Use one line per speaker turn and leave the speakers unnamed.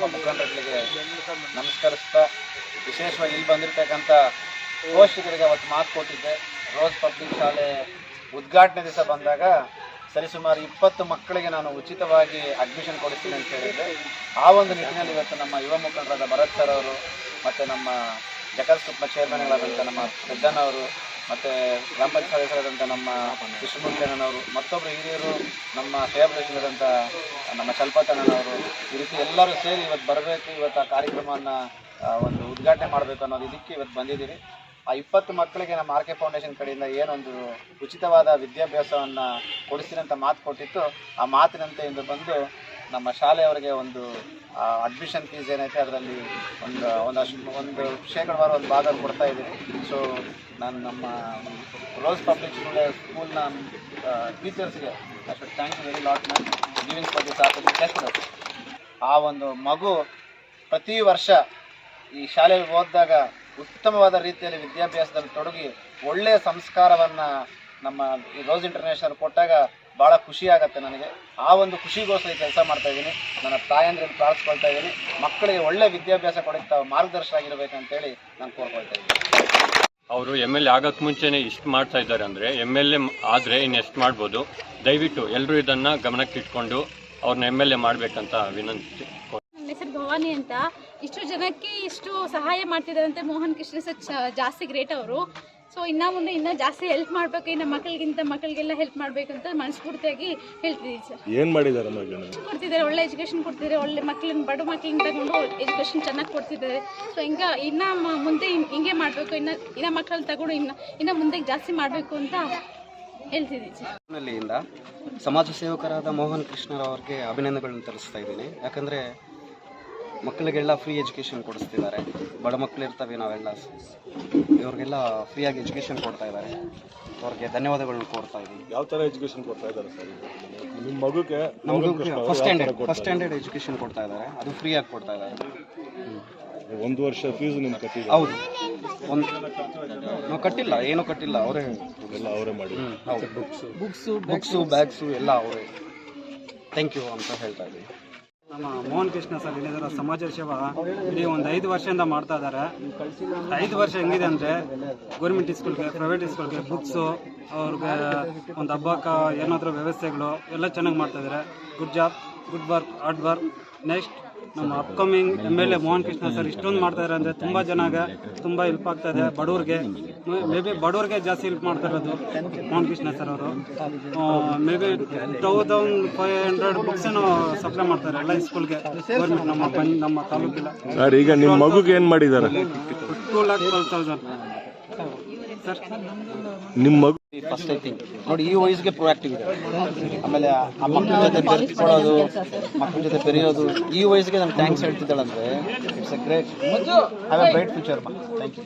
ನಮ್ಮ ಮುಖಂಡರುಗಳಿಗೆ ನಮಸ್ಕರಿಸ್ತಾ, ವಿಶೇಷವಾಗಿ ಇಲ್ಲಿ ಬಂದಿರತಕ್ಕಂಥ ಪೋಷಕರಿಗೆ ಅವತ್ತು ಮಾತು ಕೊಟ್ಟಿದ್ದೆ. ರೋಸ್ ಪಬ್ಲಿಕ್ ಶಾಲೆ ಉದ್ಘಾಟನೆ ದಿವಸ ಬಂದಾಗ ಸರಿಸುಮಾರು ಇಪ್ಪತ್ತು ಮಕ್ಕಳಿಗೆ ನಾನು ಉಚಿತವಾಗಿ ಅಡ್ಮಿಷನ್ ಕೊಡಿಸ್ತೀನಿ ಅಂತ ಹೇಳಿದ್ದೆ. ಆ ಒಂದು ನಿಟ್ಟಿನಲ್ಲಿ ಇವತ್ತು ನಮ್ಮ ಯುವ ಮುಖಂಡರಾದ ಭರತ್ ಸರ್ ಅವರು ಮತ್ತು ನಮ್ಮ ಜಕರ್ಸ್ ಕುಪ್ಪ ಚೇರ್ಮನ್ಗಳಾದಂಥ ನಮ್ಮ ಪೆದ್ದನವರು ಮತ್ತು ಗ್ರಾಮ ಪಂಚಾಯತ್ ಸದಸ್ಯರಾದಂಥ ನಮ್ಮ ಕೃಷ್ಣಮೂರ್ತಿಯಣ್ಣನವರು ಮತ್ತೊಬ್ಬರು ಹಿರಿಯರು ನಮ್ಮ ಸೇವಾದಂಥ ನಮ್ಮ ಚಲ್ಪತಣ್ಣನವರು ಈ ರೀತಿ ಎಲ್ಲರೂ ಸೇರಿ ಇವತ್ತು ಬರಬೇಕು, ಇವತ್ತು ಆ ಕಾರ್ಯಕ್ರಮವನ್ನು ಒಂದು ಉದ್ಘಾಟನೆ ಮಾಡಬೇಕು ಅನ್ನೋದು ಇದಕ್ಕೆ ಇವತ್ತು ಬಂದಿದ್ದೀರಿ ಆ ಇಪ್ಪತ್ತು ಮಕ್ಕಳಿಗೆ ನಮ್ಮ ಆರ್ ಕೆ ಫೌಂಡೇಶನ್ ಕಡೆಯಿಂದ ಏನೊಂದು ಉಚಿತವಾದ ವಿದ್ಯಾಭ್ಯಾಸವನ್ನು ಅಂತ ಮಾತು ಕೊಟ್ಟಿತ್ತು. ಆ ಮಾತಿನಂತೆ ಇಂದು ಬಂದು ನಮ್ಮ ಶಾಲೆಯವರಿಗೆ ಒಂದು ಅಡ್ಮಿಷನ್ ಫೀಸ್ ಏನೈತೆ ಅದರಲ್ಲಿ ಒಂದು, ಒಂದಷ್ಟು, ಒಂದು ಶೇಕಡವಾರು ಒಂದು ಭಾಗ ಕೊಡ್ತಾ ಇದ್ದೀನಿ. ಸೊ ನಾನು ನಮ್ಮ ರೋಸ್ ಪಬ್ಲಿಕ್ ಸ್ಕೂಲ್ ಸ್ಕೂಲ್ನ ಟೀಚರ್ಸ್ಗೆ ಅಷ್ಟು thank you very lot ma'am giving for this opportunity ಆ ಒಂದು ಮಗು ಪ್ರತಿ ವರ್ಷ ಈ ಶಾಲೆಯಲ್ಲಿ ಓದಿದಾಗ ಉತ್ತಮವಾದ ರೀತಿಯಲ್ಲಿ ವಿದ್ಯಾಭ್ಯಾಸದಲ್ಲಿ ತೊಡಗಿ ಒಳ್ಳೆಯ ಸಂಸ್ಕಾರವನ್ನು ನಮ್ಮ ರೋಸ್ ಇಂಟರ್ನ್ಯಾಷನಲ್ ಕೊಟ್ಟಾಗ ಭಾಳ ಖುಷಿ ಆಗುತ್ತೆ ನನಗೆ. ಆ ಒಂದು ಖುಷಿಗೋಸ್ಕರ ಕೆಲಸ ಮಾಡ್ತಾ ಇದ್ದೀನಿ. ನನ್ನ ತಾಯಂದ್ರಲ್ಲಿ ಪ್ರಾರ್ಥಿಸ್ಕೊಳ್ತಾ ಇದ್ದೀನಿ. ಮಕ್ಕಳಿಗೆ ಒಳ್ಳೆ ವಿದ್ಯಾಭ್ಯಾಸ ಕೊಡಕ್ಕೆ ತಾವು ಮಾರ್ಗದರ್ಶನ ಆಗಿರಬೇಕಂತೇಳಿ ನಾನು ಕೋರ್ಕೊಳ್ತಾ ಇದ್ದೀನಿ.
ಅವರು ಎಂ ಎಲ್ ಎ ಆಗೋಕ್ಕೆ ಮುಂಚೆನೇ ಇಷ್ಟು ಮಾಡ್ತಾ ಇದ್ದಾರೆ ಅಂದರೆ ಎಂ ಎಲ್ ಎ ಆದರೆ ಇನ್ನು ಎಷ್ಟು ಮಾಡ್ಬೋದು. ದಯವಿಟ್ಟು ಎಲ್ಲರೂ ಇದನ್ನು ಗಮನಕ್ಕೆ ಇಟ್ಕೊಂಡು ಅವ್ರನ್ನ ಎಂ ಎಲ್ ಎ ಮಾಡಬೇಕಂತ ವಿನಂತಿ
ನನ್ನ ಹೆಸರು ಭವಾನಿ ಅಂತ. ಇಷ್ಟು ಜನಕ್ಕೆ ಇಷ್ಟು ಸಹಾಯ ಮಾಡ್ತಿದ್ದಾರಂತೆ ಮೋಹನ್ ಕೃಷ್ಣ ಸರ್ ಜಾಸ್ತಿ ಗ್ರೇಟ್ ಅವರು. ಸೊ ಇನ್ನು ಮುಂದೆ ಇನ್ನ ಜಾಸ್ತಿ ಹೆಲ್ಪ್ ಮಾಡಬೇಕು. ಇನ್ನು ಮಕ್ಕಳಿಗಿಂತ ಮಕ್ಕಳಿಗೆಲ್ಲ ಹೆಲ್ಪ್ ಮಾಡಬೇಕಂತ ಮನಸ್ಫೂರ್ತಿಯಾಗಿ ಹೇಳ್ತಿದ್ದೀನಿ ಸರ್.
ಏನ್ ಮಾಡಿದ್ದಾರೆ
ಕೊಡ್ತಿದ್ದಾರೆ ಒಳ್ಳೆ ಎಜುಕೇಶನ್ ಕೊಡ್ತಿದ್ದಾರೆ ಒಳ್ಳೆ ಮಕ್ಕಳನ್ನ ಬಡ ಮಕ್ಕಳನ್ನ ತಗೊಂಡು ಎಜುಕೇಶನ್ ಚೆನ್ನಾಗಿ ಕೊಡ್ತಿದ್ದಾರೆ. ಸೊ ಹಿಂಗ ಇನ್ನು ಮುಂದೆ ಹಿಂಗೆ ಮಾಡಬೇಕು. ಇನ್ನು ಇನ್ನು ಮಕ್ಕಳನ್ನ ತಗೊಂಡು ಇನ್ನು ಇನ್ನು ಮುಂದೆ ಜಾಸ್ತಿ ಮಾಡಬೇಕು ಅಂತ ಹೇಳ್ತಿದ್ದೀನಿ
ಸಮಾಜ ಸೇವಕರಾದ ಮೋಹನ್ ಕೃಷ್ಣರವ್ರಿಗೆ ಅಭಿನಂದನೆಗಳನ್ನು ತಿಳಿಸ್ತಾ ಇದ್ದೀನಿ. ಯಾಕಂದರೆ ಮಕ್ಕಳಿಗೆಲ್ಲ ಫ್ರೀ ಎಜುಕೇಷನ್ ಕೊಡಿಸ್ತಿದ್ದಾರೆ. ಬಡ ಮಕ್ಕಳು ಇರ್ತವೆ ನಾವೆಲ್ಲ. ಇವ್ರಿಗೆಲ್ಲ ಫ್ರೀಯಾಗಿ ಎಜುಕೇಷನ್ ಕೊಡ್ತಾ ಇದ್ದಾರೆ. ಅವ್ರಿಗೆ ಧನ್ಯವಾದಗಳನ್ನ ಕೊಡ್ತಾ ಇದ್ದೀವಿ
ಯಾವ ಥರ ಎಜುಕೇಶನ್ ಕೊಡ್ತಾ ಇದ್ದಾರೆ ಸರ್? ನಿಮ್ಮ ಮಗುಗೆ
ನಮಗೂ first standard first standard education ಕೊಡ್ತಾ ಇದ್ದಾರೆ? ಅದು ಫ್ರೀಯಾಗಿ ಕೊಡ್ತಾ ಇದ್ದಾರೆ.
ಒಂದು ವರ್ಷ ಫೀಸ್ ನಿಮ್ಮ ಕಟ್ಟಿ
ಹೌದು. ಒಂದು ನಾವು ಕಟ್ಟಿಲ್ಲ ಏನೂ ಕಟ್ಟಿಲ್ಲ ಅವರೇ
ಎಲ್ಲ ಅವರೇ ಮಾಡಿ.
ಹೌದು. ಬುಕ್ಸು ಬುಕ್ಸು ಬ್ಯಾಗ್ಸು ಎಲ್ಲ ಅವರೇ. ಥ್ಯಾಂಕ್ ಯು ಅಂತ ಹೇಳ್ತಾ ಇದ್ದೀನಿ.
ನಮ್ಮ ಮೋಹನ್ ಕೃಷ್ಣ ಸರ್ ಹೇಳಿದಾರೆ ಸಮಾಜ ಸೇವಾ ಇಲ್ಲಿ ಒಂದು ಐದು ವರ್ಷದಿಂದ ಮಾಡ್ತಾ ಇದ್ದಾರೆ. ಐದು ವರ್ಷ ಹೆಂಗಿದೆ ಅಂದರೆ ಗೌರ್ಮೆಂಟ್ ಸ್ಕೂಲ್ಗೆ ಪ್ರೈವೇಟ್ ಸ್ಕೂಲ್ಗೆ ಬುಕ್ಸು ಅವ್ರಿಗೆ ಒಂದು ಹಬ್ಬಕ್ಕ ಏನಾದರೂ ವ್ಯವಸ್ಥೆಗಳು ಎಲ್ಲ ಚೆನ್ನಾಗಿ ಮಾಡ್ತಾ ಇದ್ದಾರೆ. Good job good work hard work next ನಮ್ಮ upcoming M L A Mohan Krishna sir ಇಷ್ಟೊಂದು ಮಾಡ್ತಾ ಇದ್ದಾರೆ ಅಂದರೆ ತುಂಬ ಜನಗೆ ತುಂಬ ಹೆಲ್ಪ್ ಆಗ್ತಾ ಇದೆ ಬಡವ್ರಿಗೆ. ಮೇ ಬಿ ಬಡವ್ರಿಗೆ ಜಾಸ್ತಿ ಹೆಲ್ಪ್ ಮಾಡ್ತಾ ಇರೋದು ಮೋಹನ್ ಕೃಷ್ಣ ಸರ್ ಅವರು. Maybe two thousand five hundred ಬುಕ್ಸನ್ನು supply ಮಾಡ್ತಾರೆ ಎಲ್ಲ ಸ್ಕೂಲ್ಗೆ ಗೌರ್ಮೆಂಟ್ ನಮ್ಮ ನಮ್ಮ ತಾಲೂಕಿಲ್ಲ
ಸರ್ ಈಗ ನಿಮ್ಮ ಮಗುಗೆ ಏನು ಮಾಡಿದ್ದಾರೆ?
ಟೂ ಲ್ಯಾಕ್ ಟ್ವೆಲ್ ತೌಸಂಡ್
ನಿಮ್ಮ ಮಗು
ಫಸ್ಟ್ ಥಿಂಕ್ ನೋಡಿ, ಈ ವಯಸ್ಸಿಗೆ ಪ್ರೊಆಕ್ಟಿವ್ ಇದೆ. ಆಮೇಲೆ ಆ ಮಕ್ಕಳ ಜೊತೆ ಬೆರೆಸ್ಕೊಳ್ಳೋದು, ಮಕ್ಕಳ ಜೊತೆ ಬೆರೆಯೋದು, ಈ ವಯಸ್ಸಿಗೆ ನಾನು thanks ಹೇಳ್ತಿದ್ದಾಳಂದ್ರೆ it's a great have a bright future thank you